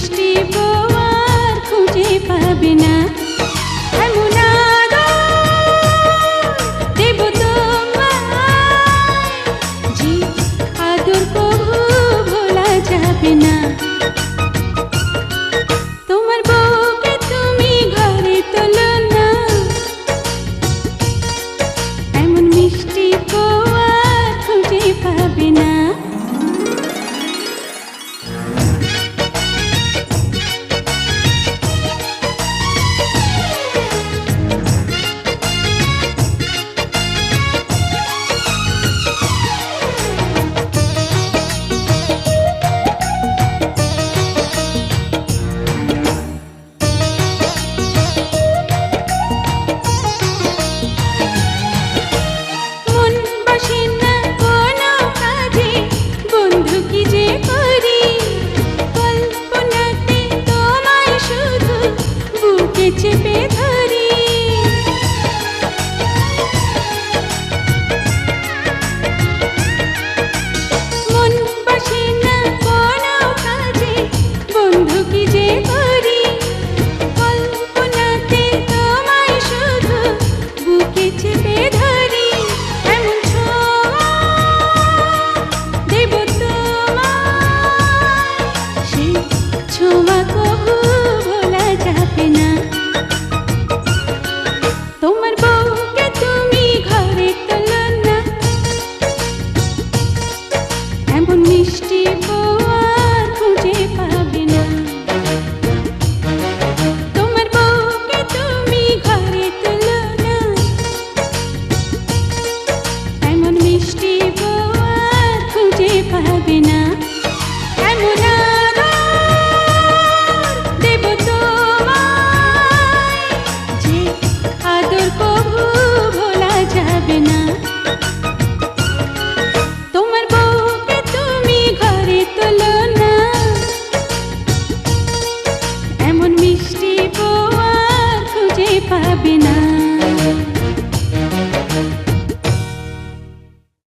সৃষ্টি আর খুঁজে পাবে না। কি যে চেপে পাবে না